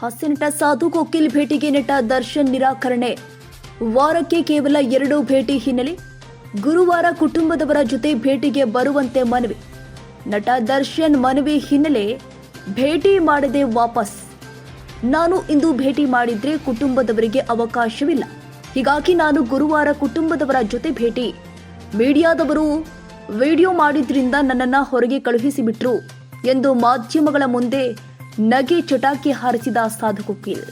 ಹಾಸ್ಯನಟ ಸಾಧು ಕೋಕಿಲ್ ಭೇಟಿಗೆ ನಟ ದರ್ಶನ್ ನಿರಾಕರಣೆ. ವಾರಕ್ಕೆ ಕೇವಲ ಎರಡು ಭೇಟಿ ಹಿನ್ನೆಲೆ ಗುರುವಾರ ಕುಟುಂಬದವರ ಜೊತೆ ಭೇಟಿಗೆ ಬರುವಂತೆ ಮನವಿ. ನಟ ದರ್ಶನ್ ಮನವಿ ಹಿನ್ನೆಲೆ ಭೇಟಿ ಮಾಡದೆ ವಾಪಸ್. ನಾನು ಇಂದು ಭೇಟಿ ಮಾಡಿದ್ರೆ ಕುಟುಂಬದವರಿಗೆ ಅವಕಾಶವಿಲ್ಲ. ಹೀಗಾಗಿ ನಾನು ಗುರುವಾರ ಕುಟುಂಬದವರ ಜೊತೆ ಭೇಟಿ. ಮೀಡಿಯಾದವರು ವಿಡಿಯೋ ಮಾಡಿದ್ರಿಂದ ನನ್ನನ್ನ ಹೊರಗೆ ಕಳುಹಿಸಿಬಿಟ್ರು ಎಂದು ಮಾಧ್ಯಮಗಳ ಮುಂದೆ ನಗೆ ಚಟಾಕಿ ಹಾರಿಸಿದ ಸಾಧು ಕೋಕಿಲ್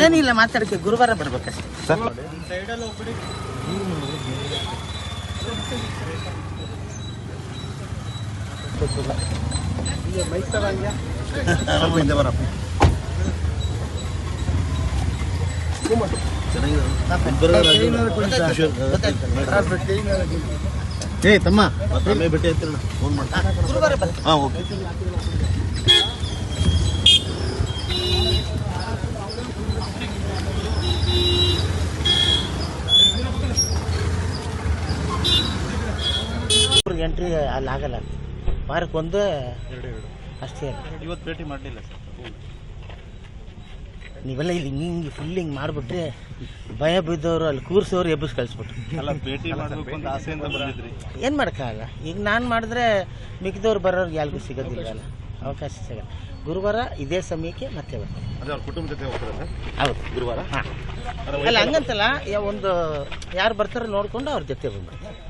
ಏನಿಲ್ಲ ಮಾತಾಡಕ್ಕೆ ಗುರುವಾರ ಬರ್ಬೇಕಷ್ಟೇ. ಹಿಂದೆ ಬರಪ್ಪ ಏ ತಮ್ಮ. ಮತ್ತೊಮ್ಮೆ ಭೇಟಿ ಫೋನ್ ಹಾಂ ಓಕೆ. ಎಂಟ್ರಿ ಅಲ್ಲಿ ಆಗಲ್ಲ. ವಾರಕ್ಕೆ ಒಂದು ಅಷ್ಟೇ. ಇವತ್ತು ಭೇಟಿ ಮಾಡಲಿಲ್ಲ ಸರ್. ನೀವೆಲ್ಲ ಇಲ್ಲಿ ಹಿಂಗೆ ಫುಲ್ ಹಿಂಗೆ ಮಾಡಿಬಿಟ್ರೆ ಭಯ ಬಿದ್ದವರು ಅಲ್ಲಿ ಕೂರ್ಸೋರು ಎಬ್ಬಿಸಿ ಕಳಿಸ್ಬಿಟ್ರು. ಅಲ್ಲ ಭೇಟಿ ಮಾಡಬೇಕು ಅಂತ ಆಸೆಯಿಂದ ಬಂದಿದ್ರಿ? ಏನು ಮಾಡೋಕ್ಕಾಗಲ್ಲ. ಈಗ ನಾನು ಮಾಡಿದ್ರೆ ಮಿಕ್ಕಿದವ್ರು ಬರೋರ್ಗೆ ಯಾರಿಗೂ ಸಿಗೋದಿಲ್ಲ ಅಲ್ಲ. ಅವಕಾಶ ಸಿಗಲ್ಲ. ಗುರುವಾರ ಇದೇ ಸಮಯಕ್ಕೆ ಮತ್ತೆ ಬರ್ತಾರೆ ಅದೇ ಅವ್ರ ಕುಟುಂಬ ಜೊತೆ ಹೋಗ್ತಾರೆ ಹೌದು. ಗುರುವಾರ? ಹಾಂ. ಅಲ್ಲ ಹಂಗಂತಲ್ಲ ಯಾ- ಒಂದು ಯಾರು ಬರ್ತಾರೋ ನೋಡ್ಕೊಂಡು ಅವ್ರ ಜೊತೆ ಬಂದ್ಬಿಡ್ತಾರೆ